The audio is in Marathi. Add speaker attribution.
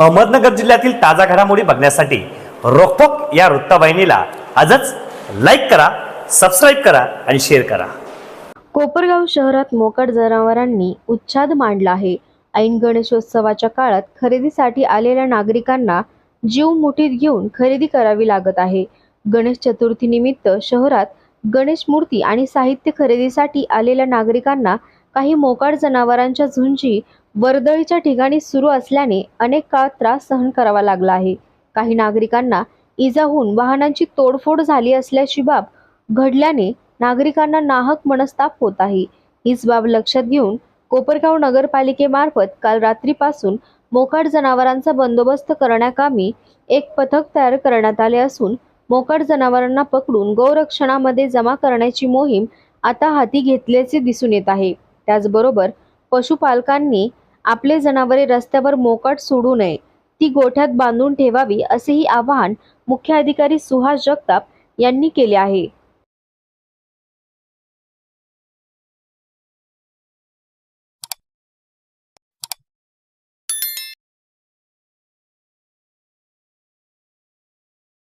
Speaker 1: अहमदनगर जिल्ह्यातील ताजा घडामोडी बघण्यासाठी रोखोक या वृत्तवाहिनीला आजच लाईक करा सबस्क्राईब करा आणि शेअर करा.
Speaker 2: कोपरगाव शहरात मोकट जनावरांनी उच्छाद मांडला आहे. ऐन गणेशोत्सवाच्या काळात खरेदीसाठी आलेल्या नागरिकांना जीव मुठीत घेऊन खरेदी करावी लागत आहे. गणेश चतुर्थी निमित्त शहरात गणेश मूर्ती आणि साहित्य खरेदीसाठी आलेल्या नागरिकांना काही मोकाड जनावरांच्या झुंजी वर्दळीच्या ठिकाणी सुरू असल्याने अनेक काळ त्रास सहन करावा लागला आहे. काही नागरिकांना इजा होऊन वाहनांची तोडफोड झाली असल्याची बाब घडल्याने नागरिकांना नाहक मनस्ताप होत आहे. हीच बाब लक्षात घेऊन कोपरगाव नगरपालिकेमार्फत काल रात्रीपासून मोकाट जनावरांचा बंदोबस्त करण्याकामी एक पथक तयार करण्यात आले असून मोकाट जनावरांना पकडून गौरक्षणामध्ये जमा करण्याची मोहीम आता हाती घेतल्याचे दिसून येत आहे. त्याचबरोबर पशुपालकांनी आपले जनावरे रस्त्यावर मोकट सोडू नये. ती गोठ्यात बांधून ठेवावी असेही आवाहन मुख्य अधिकारी सुहास जगताप यांनी केले आहे.